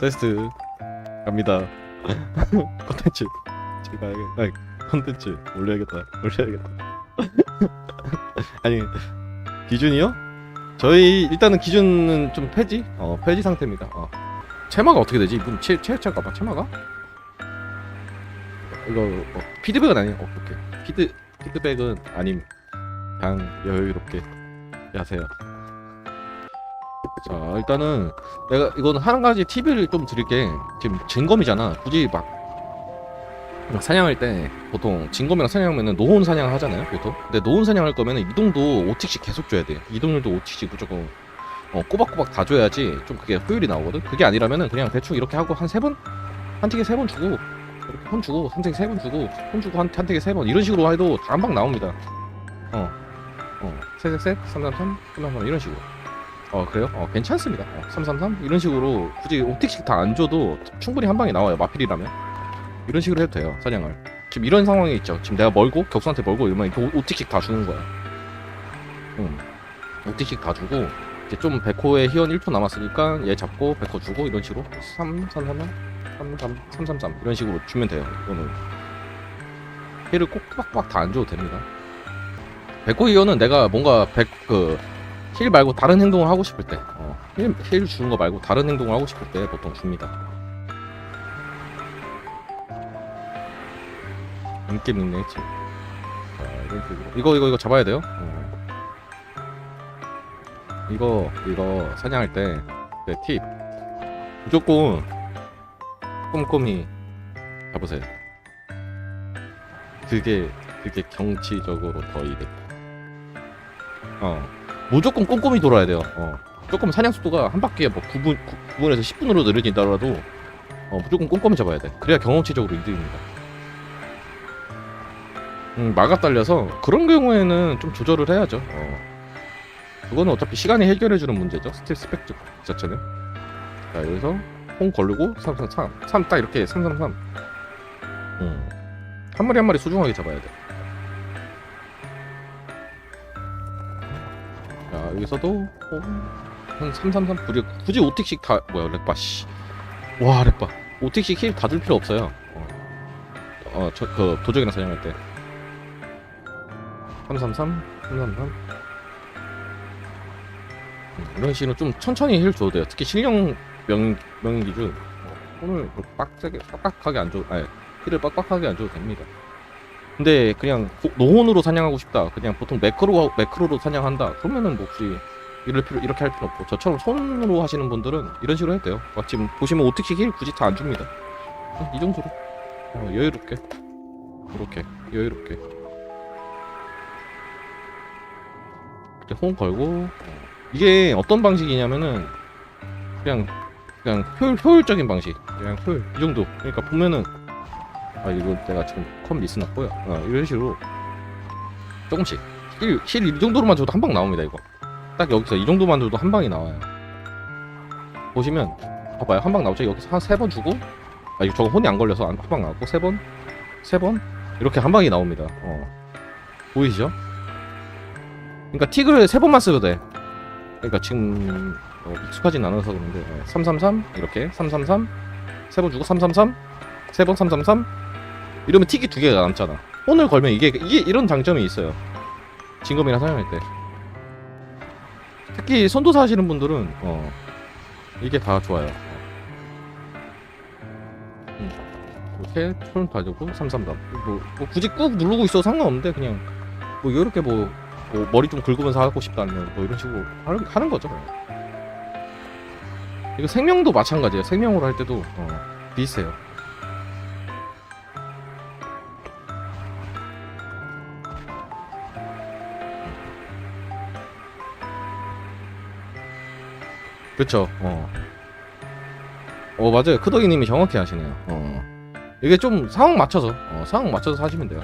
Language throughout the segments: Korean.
테스트 갑니다. 컨텐츠 제가 컨텐츠 올려야겠다. 올려야겠다. 아니 기준이요? 저희 일단은 기준은 좀 폐지 어 폐지 상태입니다. 어. 체마가 어떻게 되지? 이분 체 체할까 봐 체마가? 이거 어, 피드백은 아니에요. 어, 오케이. 피드 피드백은 아님. 그냥 여유롭게 하세요. 자 일단은 내가 이거는 한 가지 팁을 좀 드릴게. 지금 진검이잖아. 굳이 막, 막 사냥할 때 보통 진검이랑 사냥하면은 노혼 사냥을 하잖아요 보통. 근데 노혼 사냥할 거면 은 이동도 5틱씩 계속 줘야 돼. 이동률도 5틱씩 무조건 어, 꼬박꼬박 다 줘야지 좀 그게 효율이 나오거든? 그게 아니라면은 그냥 대충 이렇게 하고 한 세 번? 한 틱에 세 번 주고 이렇게 혼 주고 한 틱에 세 번 주고 혼 주고 한, 한 틱에 세 번. 이런 식으로 해도 다 한 방 나옵니다. 어 어, 셋셋셋, 333, 333 이런 식으로. 어 그래요? 어 괜찮습니다. 어, 333 이런 식으로 굳이 옵틱씩 다안 줘도 충분히 한 방에 나와요. 마필이라면 이런 식으로 해도 돼요. 사냥을. 지금 이런 상황이 있죠. 지금 내가 멀고 격수한테 멀고 이러면 이렇게 오- 옵틱씩 다 주는 거야. 응. 옵틱씩 다 주고 이제 좀 백호에 희원 1초 남았으니까 얘 잡고 백호 주고 이런 식으로 3 3 3 3 3 3 3 3 이런 식으로 주면 돼요. 이거는 얘를 꼭 빡빡 다 안 줘도 됩니다. 백호 희원은 내가 뭔가 백그 힐 말고 다른 행동을 하고 싶을 때, 어, 힐, 힐 주는 거 말고 다른 행동을 하고 싶을 때 보통 줍니다. 인기 닉네임 치. 자. 이거 이거 이거 잡아야 돼요. 어. 이거 이거 사냥할 때, 네, 팁. 무조건 꼼꼼히 잡으세요. 그게 그게 경치적으로 더 이득. 어. 무조건 꼼꼼히 돌아야 돼요. 어. 조금 사냥 속도가 한 바퀴에 뭐 9분, 9, 분에서 10분으로 느려진다라도 어, 무조건 꼼꼼히 잡아야 돼. 그래야 경험치적으로 이득입니다. 음, 마가 딸려서 그런 경우에는 좀 조절을 해야죠. 어. 그거는 어차피 시간이 해결해주는 문제죠. 스틸 스펙 자체는. 자, 여기서 홍 걸르고 333. 3 딱 이렇게 333. 음. 한 마리 한 마리 소중하게 잡아야 돼. 자 여기서도 어, 한333 굳이 굳이 5틱씩 다 뭐야 렉바 씨와 렉바. 5틱씩 힐 다 줄 필요 없어요. 어저 그 도적이랑 사냥할 때. 333 333 음, 이런 식으로 좀 천천히 힐 줘도 돼요. 특히 실력 명, 명인 기준 어, 그 빡세게 빡빡하게 안 줘도 아니 힐을 빡빡하게 안 줘도 됩니다 근데 그냥 고- 노혼으로 사냥하고 싶다. 그냥 보통 매크로 매크로로 사냥한다. 그러면은 뭐 혹시 이럴 필요 이렇게 할 필요 없고 저처럼 손으로 하시는 분들은 이런 식으로 해도 돼요. 막 지금 보시면 오틱씩 힐 굳이 다 안 줍니다. 어, 이 정도로 어, 여유롭게 이렇게 여유롭게 이렇게 호응 걸고 어, 이게 어떤 방식이냐면은 그냥 그냥 효율 효율적인 방식 그냥 효율 이 정도 그러니까 보면은 아 이거 내가 지금 컴 미스 났고요. 어, 이런 식으로 조금씩. 힐, 힐이 정도로만 줘도 한 방 나옵니다 이거. 딱 여기서 이 정도만 줘도 한 방이 나와요. 보시면 봐봐요. 한 방 나오죠? 여기서 한 세 번 주고 아 이거 저거 혼이 안 걸려서 한 방 나왔고 세 번 세 번? 이렇게 한 방이 나옵니다. 어. 보이시죠? 그러니까 틱을 세 번만 써도 돼. 그러니까 지금 어, 익숙하진 않아서 그런데 333 이렇게 333 세 번 주고 333 세 번 333 이러면 틱이 두 개가 남잖아. 혼을 걸면 이게 이게 이런 장점이 있어요. 진검이랑 사용할 때. 특히 선도사 하시는 분들은 어 이게 다 좋아요. 음. 이렇게 손 가지고 333. 뭐, 뭐 굳이 꾹 누르고 있어도 상관없는데 그냥 뭐 이렇게 뭐, 뭐 머리 좀 긁으면서 하고 싶다면 뭐 이런 식으로 하는, 하는 거죠. 그냥. 이거 생명도 마찬가지예요. 생명으로 할 때도 어, 비슷해요. 그쵸. 어. 어 맞아요. 크덕이님이 정확히 하시네요. 어. 이게 좀 상황 맞춰서 어, 상황 맞춰서 하시면 돼요.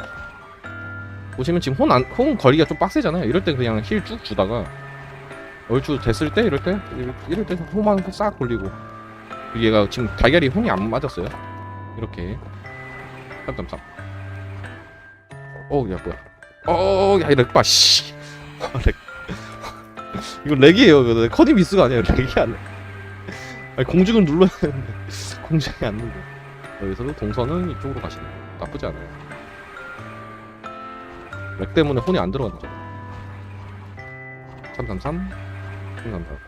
보시면 지금 혼, 안, 혼 거리가 좀 빡세잖아요. 이럴 때 그냥 힐 쭉 주다가 얼추 됐을 때 이럴 때 이럴- 때 홈만 싹 돌리고 얘가 지금 달걀이 혼이 안 맞았어요. 이렇게 3.3. 어야 뭐야? 어야 이렉 봐 씨. 렉. 이거 렉이에요. 이거 커디 미스가 아니라 렉이 아니야. 아니 공중을 눌러야 되는데 공중이 안 눌러 여기서도 동선은 이쪽으로 가시네 나쁘지 않아요. 렉 때문에 혼이 안 들어간다. 333 333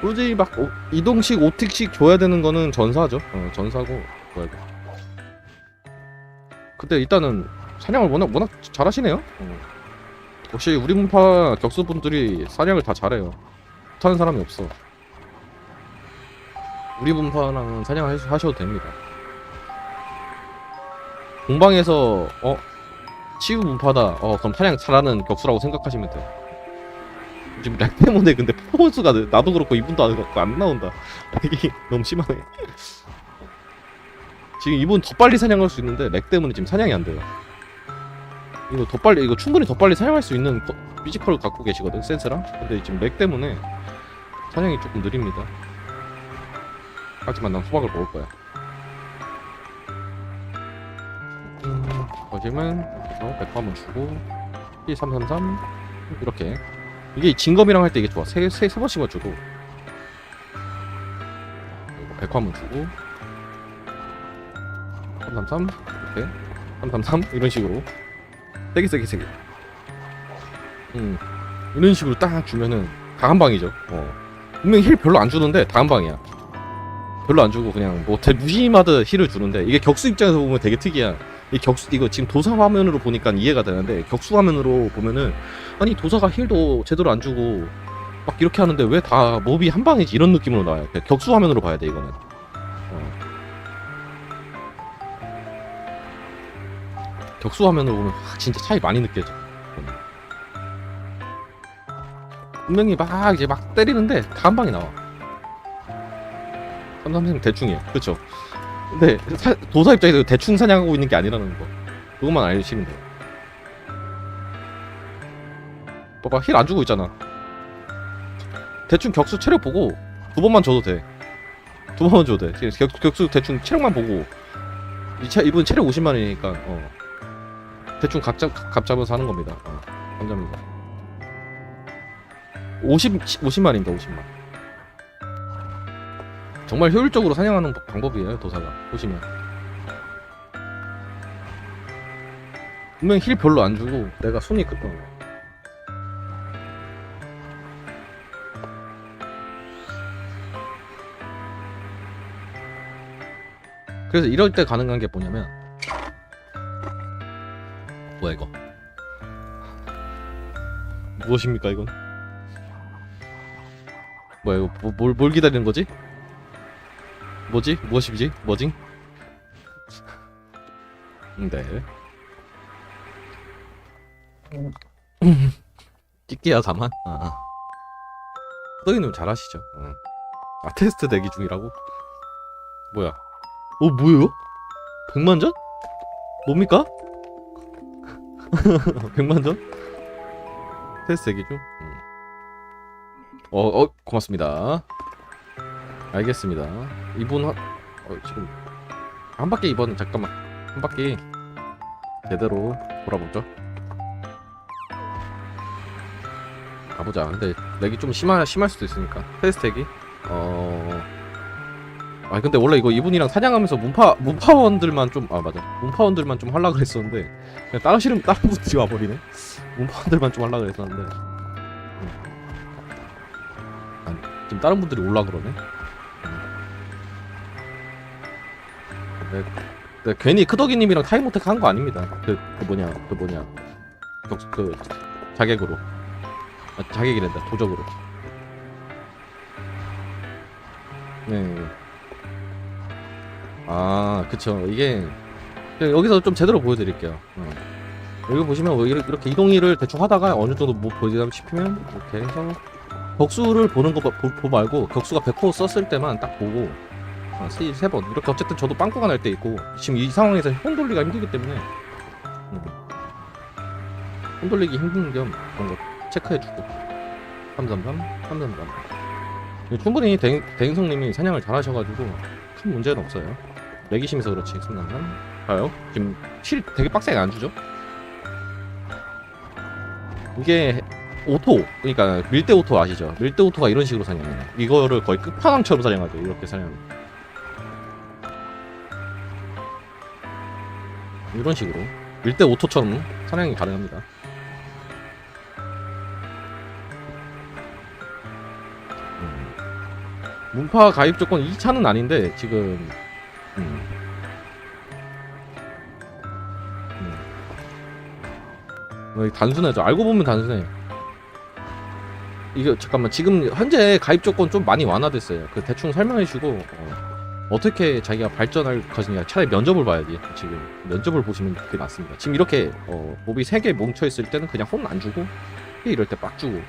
굳이 막 오- 이동식 오틱씩 줘야 되는 거는 전사죠. 어, 전사고 뭐야 이거 근데 일단은 사냥을 워낙 워낙 잘하시네요. 어. 역시 우리 문파 격수분들이 사냥을 다 잘해요. 못하는 사람이 없어. 우리 문파랑 사냥을 하셔- 하셔도 됩니다. 공방에서 어? 치유 문파다. 어 그럼 사냥 잘하는 격수라고 생각하시면 돼요. 지금 렉 때문에 근데 퍼포먼스가 나도 그렇고 이분도 안, 그렇고 안 나온다. 이게 너무 심하네. 지금 이분 더 빨리 사냥할 수 있는데 렉 때문에 지금 사냥이 안 돼요 이거 더 빨리 이거 충분히 더 빨리 사용할 수 있는 거- 피지컬을 갖고 계시거든 센스랑? 근데 지금 렉 때문에 사냥이 조금 느립니다. 하지만 난 수박을 먹을 거야. 음, 거짓은 그래서 100 한번 주고 P333 이렇게. 이게 진검이랑 할 때 이게 좋아. 세, 세, 세 번씩만 줘도. 이거 100 한번 주고. 333 이렇게. 333 이런 식으로 세게 세게 세게 음. 이런 식으로 딱 주면은 다한 방이죠. 어. 분명히 힐 별로 안 주는데 다한 방이야. 별로 안 주고 그냥 뭐 대- 무심하듯 힐을 주는데 이게 격수 입장에서 보면 되게 특이야 이 격수 이거 지금 도사 화면으로 보니까 이해가 되는데 격수 화면으로 보면은 아니 도사가 힐도 제대로 안 주고 막 이렇게 하는데 왜 다 몹이 한 방이지? 이런 느낌으로 나와요. 그냥 격수 화면으로 봐야 돼 이거는 격수 화면으로 보면 와, 진짜 차이 많이 느껴져. 분명히 막 이제 막 때리는데 다 한 방이 나와. 삼삼삼 대충이에요. 그쵸? 근데 사- 도사 입장에서 대충 사냥하고 있는 게 아니라는 거. 그것만 알시면 돼요. 봐봐 힐 안 주고 있잖아. 대충 격수 체력 보고 두 번만 줘도 돼 두 번만 줘도 돼. 격, 격수 대충 체력만 보고. 이 체, 이분 체력 50만이니까 어. 대충 각, 잡, 각 잡아서 하는 겁니다. 어. 감사합니다 50, 50만입니다 50만. 정말 효율적으로 사냥하는 방법이에요 도사가. 보시면. 분명 힐 별로 안 주고 내가 손이 급한 거 그래서 이럴 때 가능한 게 뭐냐면 뭐야 이거 무엇입니까 이건 뭐야 이거 뭐, 뭘, 뭘 기다리는 거지? 뭐지? 무엇이지? 뭐지? 네 끼끼야 가만 아. 후더이님 잘하시죠 응. 아 테스트 대기 중이라고? 뭐야 어 뭐예요? 100만전? 뭡니까? 100만전? 테스트 대기 중? 음. 어, 어, 고맙습니다. 알겠습니다. 이분 한, 어, 지금 한 바퀴 이번 잠깐만 한 바퀴 제대로 돌아보죠. 가보자. 근데 렉이 좀 심할 심할 수도 있으니까 테스트 대기. 어. 아 근데 원래 이거 이분이랑 사냥하면서 문파 문파원들만 좀 아 맞아 문파원들만 좀 하려 그랬었는데 그냥 다른 싫은 다른 분들이 와버리네 문파원들만 좀 하려 그랬었는데 지금 다른 분들이 올라 그러네. 네, 네, 괜히 크덕이님이랑 타이모텍 한 거 아닙니다. 그, 그 뭐냐, 그 뭐냐, 격, 그 자객으로, 아, 자객이란다, 도적으로. 네. 아, 그쵸. 이게 네, 여기서 좀 제대로 보여드릴게요. 어. 여기 보시면 뭐 이렇게 이동일을 대충 하다가 어느 정도 뭐 보여드리다 싶으면 이렇게 해서 격수를 보는 거 보, 보 말고 격수가 100% 썼을 때만 딱 보고 어, 세, 세 번. 이렇게 어쨌든 저도 빵꾸가 날 때 있고 지금 이 상황에서 손 돌리기가 힘들기 때문에 음. 손 돌리기 힘든 겸 그런 거 체크해주고 333, 333 충분히 대, 대인성님이 사냥을 잘하셔가지고 큰 문제는 없어요 내기심에서 그렇지 333 봐요 지금 실 되게 빡세게 안 주죠 이게 오토 그러니까 밀대 오토 아시죠? 밀대 오토가 이런 식으로 사냥해요. 이거를 거의 끝판왕처럼 사냥하죠. 이렇게 사냥. 이런 식으로 밀대 오토처럼 사냥이 가능합니다. 음. 문파 가입 조건 2차는 아닌데 지금 음. 음. 어, 단순하죠. 알고 보면 단순해. 이게 잠깐만 지금 현재 가입 조건 좀 많이 완화됐어요. 그 대충 설명해 주고 어, 떻게 자기가 발전할 것이냐 차라리 면접을 봐야지. 지금 면접을 보시면 그게 낫습니다. 지금 이렇게 어, 몹이 세개 뭉쳐 있을 때는 그냥 혼 안 주고 이럴 때 빡 주고.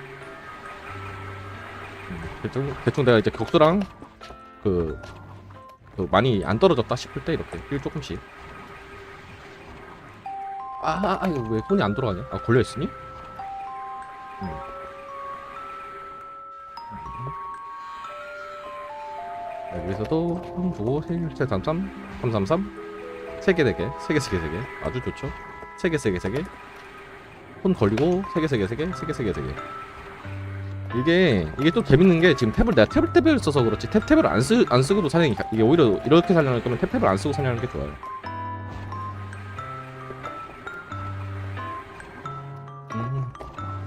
음, 대충 대충 내가 이제 격수랑 그, 그 많이 안 떨어졌다 싶을 때 이렇게 힐 조금씩. 아, 아, 아, 이거 왜 손이 안 돌아가냐? 아, 걸려 있으니? 음. 네, 여기서도 3 주고 1, 7, 3, 3, 3, 3, 3 3개, 4개, 3개, 3개, 3개 아주 좋죠 3개, 3개, 3개 폰 걸리고 3개, 3개, 3개, 3개, 3개, 3개 이게 이게 좀 재밌는 게 지금 탭을 내가 탭을 탭을 써서 그렇지 탭 탭을 안, 쓰, 안 쓰고도 사냥이 가- 이게 오히려 이렇게 사냥할 거면 탭 탭을 안 쓰고 사냥하는 게 좋아요. 음,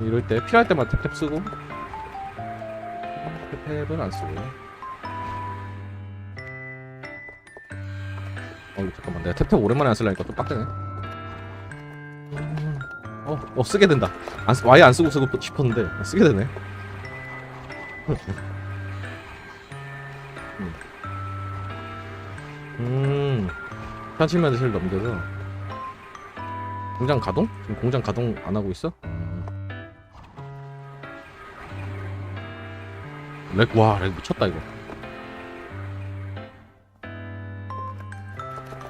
이럴 때 필요할 때만 탭 탭 쓰고. 탭 탭은 안 쓰고. 어 잠깐만. 내가 탭 탭 오랜만에 안 쓰려니까 좀 빡대네. 음, 어, 어 쓰게 된다. 안, 쓰- 아예 안 쓰고 쓰고 싶었는데 어, 쓰게 되네 음. 음 현실면에실 넘겨서 공장 가동? 지금 공장 가동 안 하고 있어? 음. 렉, 와, 렉 미쳤다, 이거.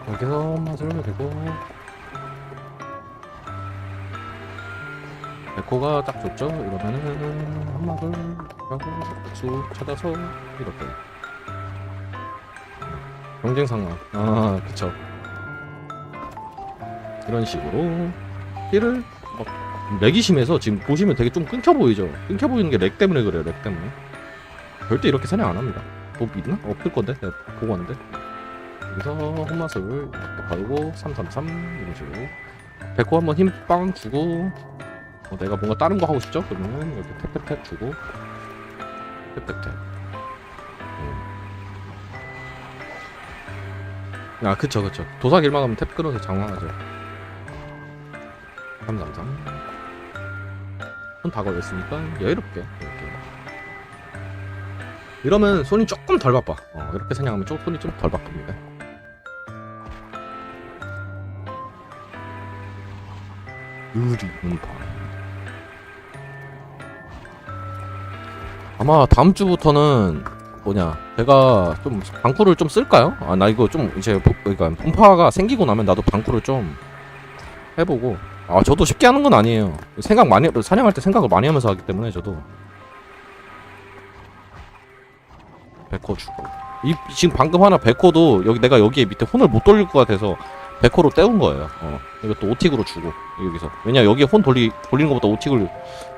여기서 맛을 대고. 에코가 딱 좋죠? 이러면은 한 맛을 하고 쑥 찾아서 이렇게. 경쟁 상황. 아, 그쵸. 이런 식으로 힐을 막 렉이 심해서 지금 보시면 되게 좀 끊겨 보이죠? 끊겨 보이는 게 렉 때문에 그래요, 렉 때문에. 절대 이렇게 사냥 안 합니다. 뭐 있나? 없을 건데? 내가 보고 왔는데. 여기서 홈맛을 바르고 333 이런 식으로 백호 한번 힘 빵 주고 어, 내가 뭔가 다른 거 하고 싶죠? 그러면 이렇게 탭탭탭 주고. 탭탭탭 음. 아 그쵸 그쵸. 도사 길만 하면 탭 끊어서 장황하죠. 333 손다 걸렸으니까 여유롭게 이렇게. 이러면 손이 조금 덜 바빠. 어, 이렇게 생각하면 좀 손이 좀 덜 바쁩니다. 유리 운파 아마 다음 주부터는 뭐냐 제가 좀 방쿠를 좀 쓸까요? 아 나 이거 좀 이제 보- 그러니까 분파가 생기고 나면 나도 방쿠를 좀 해보고. 아 저도 쉽게 하는 건 아니에요. 생각 많이 사냥할 때 생각을 많이 하면서 하기 때문에 저도. 백호 주고. 이 지금 방금 하나 백호도 여기 내가 여기에 밑에 혼을 못 돌릴 것 같아서 백호로 때운 거예요 어 이것도 오틱으로 주고 여기서 왜냐 여기에 혼 돌리 돌리는 것보다 오틱을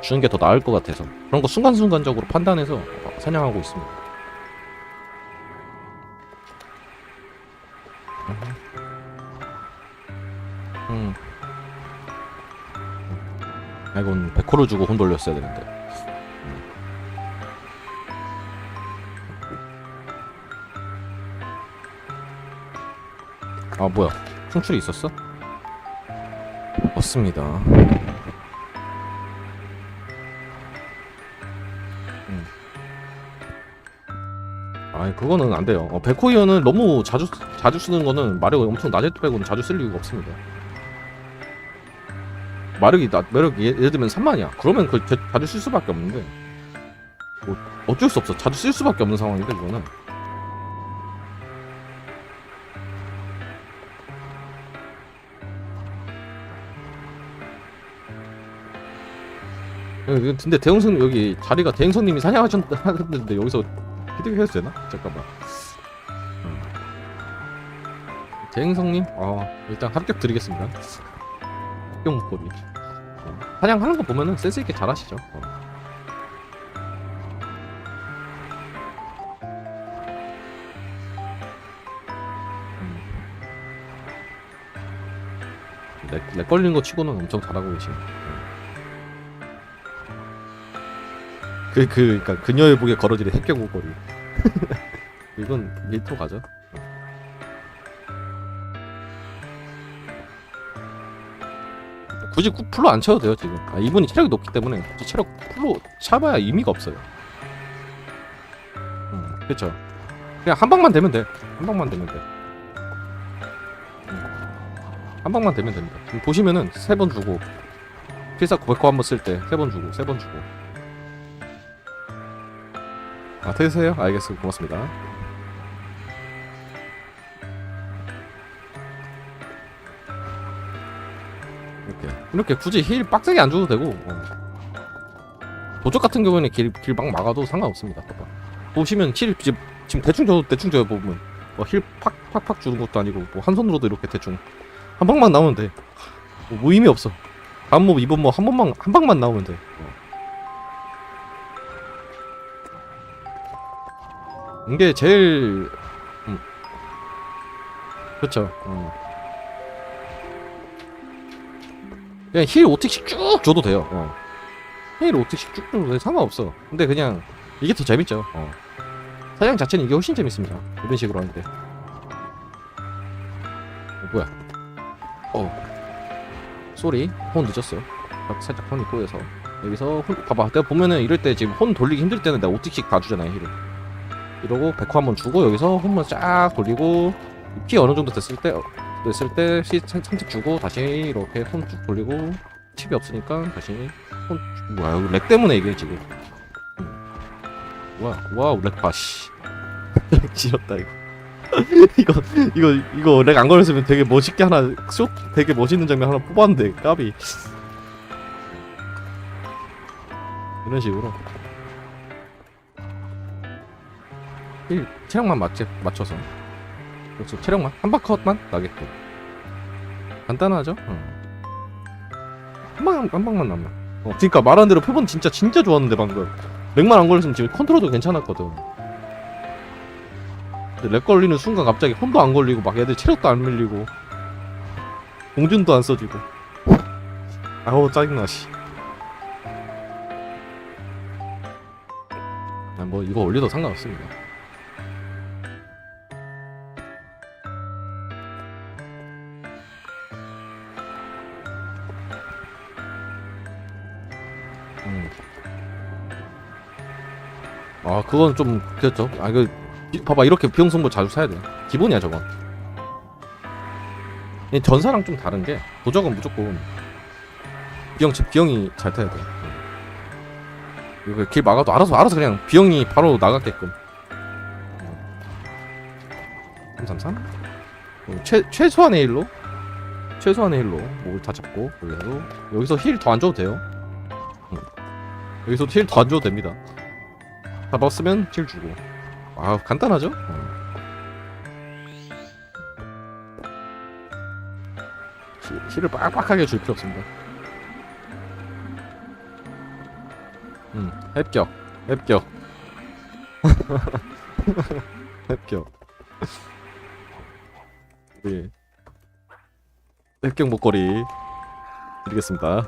주는 게 더 나을 것 같아서 그런 거 순간순간적으로 판단해서 어, 사냥하고 있습니다 음. 아, 이건 백호를 주고 혼 돌렸어야 되는데. 아 뭐야? 충출이 있었어? 없습니다. 음. 아이 그거는 안 돼요. 어, 백호이어는 너무 자주 자주 쓰는 거는 마력이 엄청 낮을 때 빼고는 자주 쓸 이유가 없습니다. 마력이 나 매력이 예- 예를 들면 3만이야. 그러면 그 자- 자주 쓸 수밖에 없는데 뭐 어쩔 수 없어. 자주 쓸 수밖에 없는 상황인데 그거는. 근데 대형선 여기 자리가 대행선님이 사냥하셨는데 여기서 피드백 해도 되나? 잠깐만. 음. 대행성님, 어 일단 합격 드리겠습니다. 합격 목걸이. 어. 사냥하는 거 보면은 센스 있게 잘하시죠. 어. 음. 렉, 렉 걸리는 거 치고는 엄청 잘하고 계시네. 그, 그, 그니까, 그녀의 목에 걸어지는 핵경고거리. 이건 밀토 가죠. 굳이 구- 풀로 안 쳐도 돼요, 지금. 아, 이분이 체력이 높기 때문에 굳이 체력 풀로 차봐야 의미가 없어요. 음, 그쵸. 그냥 한 방만 되면 돼. 한 방만 되면 돼. 음. 한 방만 되면 됩니다. 지금 보시면은 세 번 주고, 필사 900호 한번 쓸 때 세 번 주고, 세 번 주고. 아, 되세요? 알겠습니다. 고맙습니다. 이렇게 이렇게 굳이 힐 빡세게 안 줘도 되고 어. 도적 같은 경우에는 길, 길 막 막아도 상관없습니다. 보시면 힐 지금, 대충 줘도 대충 줘요 보면 뭐 힐 팍팍팍 주는 것도 아니고 뭐 한 손으로도 이렇게 대충 한 방만 나오면 돼 뭐, 뭐 의미 없어 다음 뭐 이번 뭐 한 번만 한 방만 나오면 돼 어. 이게 제일 음. 그렇죠 어. 그냥 힐 5틱씩 쭉 줘도 돼요. 어. 힐 5틱씩 쭉 줘도 돼. 상관없어. 근데 그냥 이게 더 재밌죠. 어. 사냥 자체는 이게 훨씬 재밌습니다. 이런 식으로 하는데. 어, 뭐야? 어. 쏘리. 혼 늦었어요. 딱 살짝 혼이 꼬여서. 여기서 혼, 봐봐. 내가 보면은 이럴 때 지금 혼 돌리기 힘들 때는 내가 5틱씩 다 주잖아요. 힐을. 이러고 백호 한번 주고 여기서 혼만 쫙 돌리고 피 어느 정도 됐을 때 어, 됐을 때 시, 산책 주고 다시 이렇게 손 쭉 돌리고 칩이 없으니까 다시 손 쭉- 뭐야 여기 렉 때문에 이게 지금. 음. 와 와우 렉파 씨. 지렸다 이거. 이거 이거 이거 렉 안 걸렸으면 되게 멋있게 하나 숏 되게 멋있는 장면 하나 뽑았는데 까비. 이런 식으로 일 체력만 맞게 맞춰서. 그렇죠. 체력만? 한 바컷만 나게끔 간단하죠? 어. 한 방 한 방만 나면 어, 그러니까 말한 대로 표본 진짜 진짜 좋았는데 방금. 렉만 안 걸렸으면 지금 컨트롤도 괜찮았거든. 근데 렉 걸리는 순간 갑자기 홈도 안 걸리고 막 애들 체력도 안 밀리고. 공준도 안 써지고. 아우 짜증나 씨. 아, 뭐 이거 올려도 상관없습니다. 아 그건 좀 그렇죠. 아그 봐봐 이렇게 비용 승부 자주 사야 돼. 기본이야 저건. 이 전사랑 좀 다른 게 도적은 무조건 비용 비용이 잘 타야 돼. 이거 길 막아도 알아서 알아서 그냥 비용이 바로 나가게끔. 333? 어, 최 최소한의 힐로 최소한의 힐로 목을 다 잡고 여기서 여기서 힐 더 안 줘도 돼요. 응. 여기서 힐 더 안 줘도 됩니다. 잡았으면 힐 주고. 아 간단하죠? 어. 힐- 힐을 빡빡하게 줄 필요 없습니다. 음, 합격, 합격, 합격. 우리 합격 목걸이 드리겠습니다.